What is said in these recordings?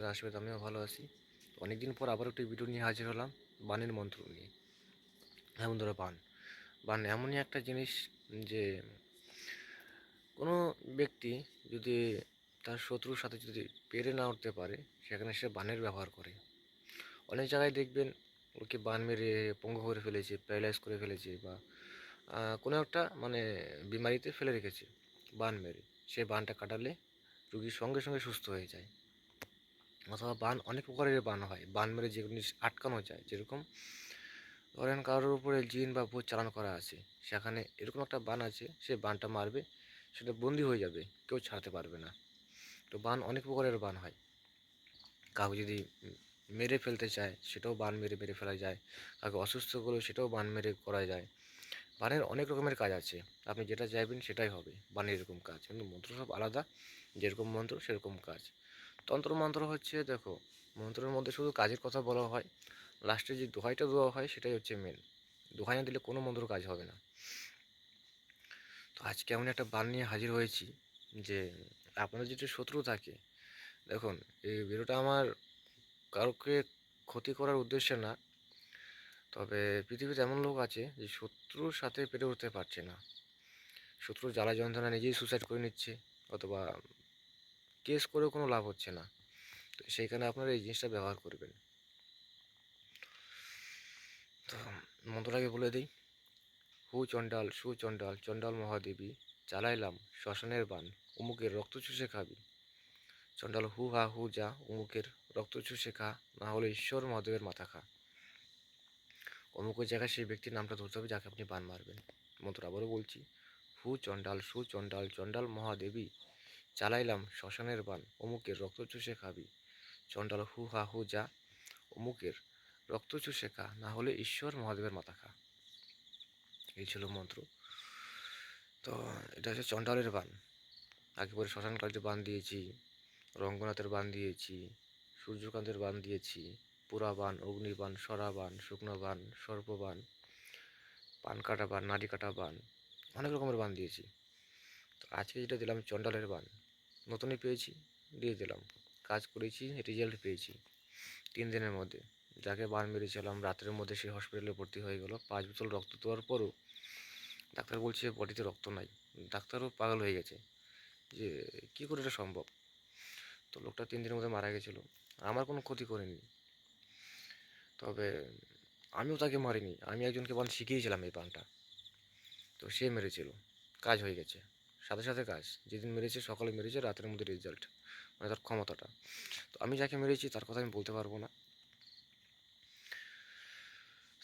আসবে আমিও ভালো আছি। অনেকদিন পর আবার একটি ভিডিও নিয়ে হাজির হলাম, বানের মন্ত্র নিয়ে। এমন ধরো বান। বান এমনই একটা জিনিস যে, কোনো ব্যক্তি যদি তার শত্রুর সাথে যদি পেরে না উঠতে পারে, সেখানে সে বানের ব্যবহার করে। অনেক জায়গায় দেখবেন, ওকে বান মেরে পঙ্গু করে ফেলেছে প্যারালাইজ করে ফেলেছে বা কোনো একটা মানে বিমারিতে ফেলে রেখেছে, বান মেরে। সে বানটা কাটালে রুগীর সঙ্গে সঙ্গে সুস্থ হয়ে যায়। অথবা বান, অনেক প্রকারের বান হয়। বান মেরে যে জিনিস আটকানো যায়, যেরকম ধরেন কারোর উপরে জিন বা ভূত চালান করা আছে, সেখানে এরকম একটা বান আছে, সে বানটা মারবে, সেটা বন্দি হয়ে যাবে, কেউ ছাড়তে পারবে না। তো বান অনেক প্রকারের বান হয়। কাউকে যদি মেরে ফেলতে চায়, সেটাও বান মেরে মেরে ফেলা যায়। কাউকে অসুস্থ করলে সেটাও বান মেরে করা যায়। বানের অনেক রকমের কাজ আছে। আপনি যেটা চাইবেন সেটাই হবে। বানের এরকম কাজ। কিন্তু মন্ত্র সব আলাদা। যেরকম মন্ত্র, সেরকম কাজ। তন্ত্র মন্ত্র হচ্ছে, দেখো, মন্ত্রের মধ্যে শুধু কাজের কথা বলা হয় লাস্টে যে দোহাইটা দেওয়া হয়, সেটাই হচ্ছে মেন দোহাই না দিলে কোনো মন্ত্র কাজ হবে না। তো আজকে এমন একটা বান নিয়ে হাজির হয়েছি যে, আপনাদের যদি শত্রু থাকে, দেখুন, এই ভিডিওটা আমার কারোকে ক্ষতি করার উদ্দেশ্যে না, তবে পৃথিবীতে এমন লোক আছে যে শত্রুর সাথে পেরে উঠতে পারছে না। শত্রুর জ্বালা যন্ত্রণা নিজেই সুসাইড করে নিচ্ছে, অথবা কেস করেও কোনো লাভ হচ্ছে না। তো সেইখানে আপনারা এই জিনিসটা ব্যবহার করবেন। তো মন্ত্রটাকে বলে দিই, হু চণ্ডাল, সু চণ্ডাল চণ্ডাল মহাদেবী চালাইলাম শ্মশানের বান, উমুকের রক্ত চুষে খাবি। চণ্ডাল হু হা হু যা, উমুকের রক্ত চুষে খা, না হলে ঈশ্বর মহাদেবের মাথা খা। অমুকের জায়গায় সেই ব্যক্তির নামটা ধরতে হবে যাকে আপনি বান মারবেন। মন্ত্র আবারও বলছি, হু চণ্ডাল, সু চণ্ডাল চণ্ডাল মহাদেবী চালাইলাম শ্মশানের বান, অমুকের রক্ত চুষে খাবি। চণ্ডাল হু হা হু যা, অমুকের রক্ত চুষে খা, না হলে ঈশ্বর মহাদেবের মাথা খা। এই ছিল মন্ত্র। তো এটা হচ্ছে চণ্ডালের বান। আগে পরে শ্মশানকালীতে বান দিয়েছি, রঙ্গনাথের বান দিয়েছি, সূর্যকান্তের বান দিয়েছি, পুরা বান অগ্নিবান সরা বান, শুকনো বান সর্পবান পান কাটা বান, নাড়ি কাটা বান, অনেক রকমের বান দিয়েছি। তো আজকে যেটা দিলাম চণ্ডালের বান। নতুনই পেয়েছি, দিয়ে দিলাম। কাজ করেছি রেজাল্ট পেয়েছি তিন দিনের মধ্যে। যাকে বান মেরেছিলাম, রাতের মধ্যে সে হসপিটালে ভর্তি হয়ে গেল। পাঁচ বোতল রক্ত দেওয়ার পরও ডাক্তার বলছে, বডিতে রক্ত নাই। ডাক্তারও পাগল হয়ে গেছে যে, কী করে এটা সম্ভব? তো লোকটা তিন দিনের মধ্যে মারা গেছিল। আমার কোনো ক্ষতি করেনি। তবে আমিও তাকে মারিনি। আমি একজনকে বান শিখিয়েছিলাম এই বানটা তো সে মেরেছিল। কাজ হয়ে গেছে। সাথে সাথে কাজ। যেদিন মেরেছে, সকালে মেরেছে, রাতের মধ্যে রেজাল্ট মানে তার ক্ষমতাটা। তো আমি যাকে মেরেছি, তার কথা আমি বলতে পারব না।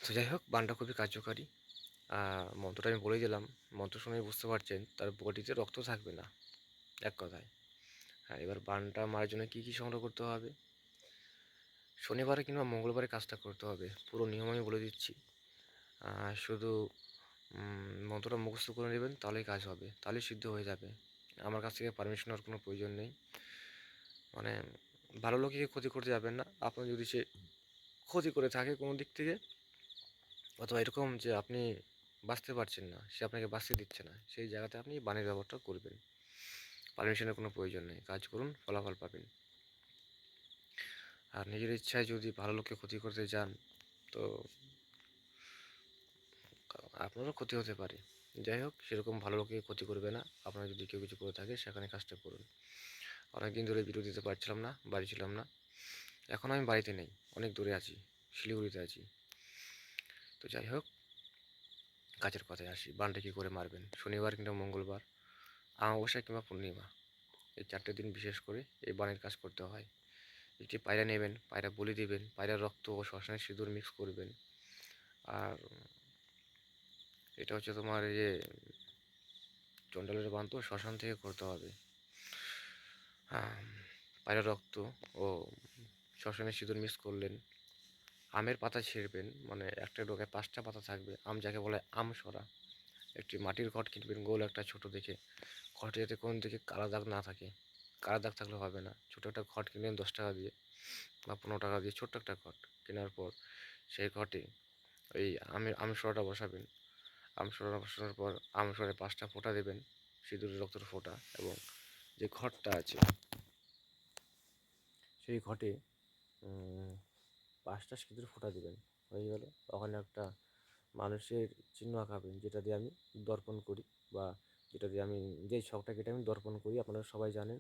তো যাই হোক, বানটা খুবই কার্যকারী। মন্ত্রটা আমি বলে দিলাম। মন্ত্র শুনে বুঝতে পারছেন, তার বডিতে রক্ত থাকবে না। এক কথায়। হ্যাঁ এবার বানটা মারার জন্য কী কী সংগ্রহ করতে হবে? শনিবারে কিংবা মঙ্গলবারে কাজটা করতে হবে। পুরো নিয়ম আমি বলে দিচ্ছি। শুধু মন্ত্রটা মুখস্থ করে নেবেন, তাহলেই কাজ হবে, তাহলেই সিদ্ধ হয়ে যাবে। আমার কাছ থেকে পারমিশন নেওয়ার কোনো প্রয়োজন নেই। মানে ভালো লোককে ক্ষতি করতে যাবেন না। আপনি যদি সে ক্ষতি করে থাকে কোনো দিক থেকে, অথবা এরকম যে আপনি বাঁচতে পারছেন না, সে আপনাকে বাঁচতে দিচ্ছে না, সেই জায়গাতে আপনি বানের ব্যবহারটা করবেন। পারমিশনের কোনো প্রয়োজন নেই। কাজ করুন, ফলাফল পাবেন। আর নিজের ইচ্ছায় যদি ভালো লোককে ক্ষতি করতে যান, তো আপনারও ক্ষতি হতে পারে। যাই হোক, সেরকম ভালো লোককে ক্ষতি করবে না। আপনার যদি কেউ কিছু করে থাকে, সেখানে কাজটা করুন। অনেক দিন ধরে ভিডিও দিতে পারছিলাম না, বাড়ি ছিলাম না। এখন আমি বাড়িতে নেই, অনেক দূরে আছি, শিলিগুড়িতে আছি। তো যাই হোক, কাজের কথায় আসি। বানটা কী করে মারবেন? শনিবার কিংবা মঙ্গলবার আমাবস্যা কিংবা পূর্ণিমা, এই চারটে দিন বিশেষ করে এই বানের কাজ করতে হয়। একটি পায়রা নেবেন, পায়রা বলি দেবেন, পায়রার রক্ত ও শ্মশানের সিঁদুর মিক্স করবেন। আর এটা হচ্ছে তোমার এই যে চন্ডালের বান তো শ্মশান থেকে করতে হবে। পায়রার রক্ত ও শ্মশানের সিঁদুর মিক্স করলেন। আমের পাতা ছিঁড়বেন মানে একটা ডোকায় পাঁচটা পাতা থাকবে। আম যাকে বলে আম সরা। একটি মাটির ঘট কিনবেন, গোল একটা ছোট দেখে। ঘটে যাতে কোন দিকে কালা দাগ না থাকে। কালা দাগ থাকলে হবে না। ছোটো একটা ঘট কিনবেন দশ টাকা দিয়ে বা পনেরো টাকা দিয়ে ছোট্ট একটা ঘট। কেনার পর সেই ঘটে ওই আমের আম সরাটা বসাবেন। আম সরা বসানোর পর আম সরে পাঁচটা ফোঁটা দেবেন, সিঁদুরের রক্তের ফোঁটা এবং যে ঘরটা আছে, সেই সেই ঘটে পাঁচটা সিঁদুর ফোঁটা দেবেন। হয়ে গেল। ওখানে একটা মানুষের চিহ্ন আঁকাবেন, যেটা দিয়ে আমি দর্পণ করি বা যেটা দিয়ে আমি যেই ছকটা কেটে আমি দর্পণ করি, আপনারা সবাই জানেন,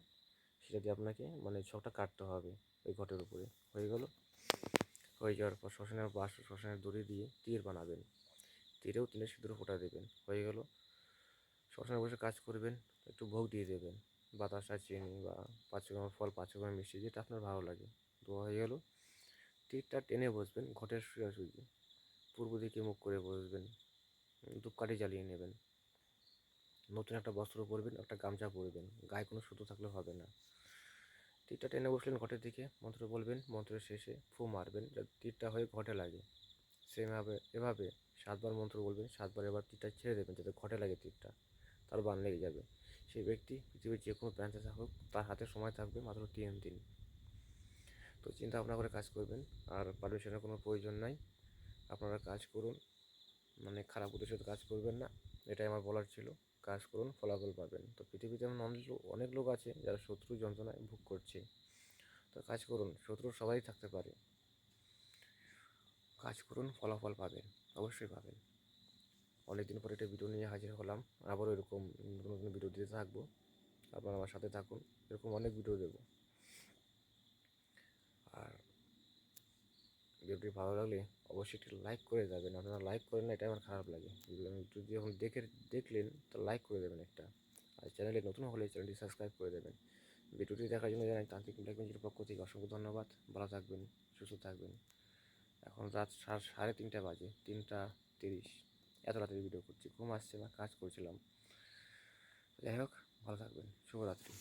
সেটা দিয়ে আপনাকে মানে ছকটা কাটতে হবে ওই ঘটের উপরে। হয়ে গেল। হয়ে যাওয়ার পর শ্মশানের বাস শ্মশানের দড়ি দিয়ে তীর বানাবেন। তীরেও তিনের সিঁদুর ফোঁটা দেবেন, হয়ে গেল। শ্মশানে বসে কাজ করবেন, একটু ভোগ দিয়ে দেবেন, বাতাসা চিনি বা পাঁচ রকমের ফল, পাঁচ রকমের মিষ্টি যেটা আপনার ভালো লাগে। দেওয়া হয়ে গেল। তীরটা টেনে বসবেন, ঘটের সোজাসুজি পূর্ব দিকে মুখ করে বসবেন, ধূপকাঠি জ্বালিয়ে নেবেন। নতুন একটা বস্ত্র পরবেন, একটা গামছা পরবেন, গায়ে কোনো সুতো থাকলে হবে না। তীরটা টেনে বসলেন ঘটের দিকে, মন্ত্র বলবেন, মন্ত্রের শেষে ফু মারবেন, যাতে তীরটা হয়ে ঘটে লাগে। সেভাবে, এভাবে সাতবার মন্ত্র বলবেন, সাতবার এবার তীরটা ছেড়ে দেবেন যাতে ঘটে লাগে তীরটা, তার বান লেগে যাবে। সেই ব্যক্তি পৃথিবীর যে কোনো প্রান্তে থাকুক, তার হাতে সময় থাকবে মাত্র তিন দিন। তো চিন্তা ভাবনা করে কাজ করবেন, আর পারমিশনের কোনো প্রয়োজন নাই। আপনারা কাজ করুন মানে খারাপ উদ্দেশ্যে কাজ করবেন না, এটাই আমার বলার ছিল। কাজ করুন, ফলাফল পাবেন। তো পৃথিবীতে এমন অনেক লোক অনেক লোক আছে যারা শত্রু যন্ত্রণায় ভোগ করছে। তো কাজ করুন, শত্রু সবাই থাকতে পারে। কাজ করুন, ফলাফল পাবেন, অবশ্যই পাবেন। অনেকদিন পরে একটা ভিডিও নিয়ে হাজির হলাম, আবারও এরকম নতুন নতুন ভিডিও দিতে থাকব। আপনারা আমার সাথে থাকুন, এরকম অনেক ভিডিও দেবো। আর ভিডিওটি ভালো লাগলে অবশ্যই একটি লাইক করে যাবেন। আপনারা লাইক করেন না এটা আমার খারাপ লাগে। যদি যখন দেখে, দেখলেন, তো লাইক করে দেবেন একটা। আর চ্যানেলে নতুন হলে চ্যানেলটি সাবস্ক্রাইব করে দেবেন। ভিডিওটি দেখার জন্য জানাই তান্ত্রিক ব্ল্যাকবেঞ্জের পক্ষ থেকে অসংখ্য ধন্যবাদ। ভালো থাকবেন, সুস্থ থাকবেন। এখন রাত সাড়ে তিনটা বাজে, তিনটা তিরিশ। এত রাতে ভিডিও করছি, ঘুম আসছে না, কাজ করছিলাম। যাই হোক, ভালো থাকবেন, শুভরাত্রি।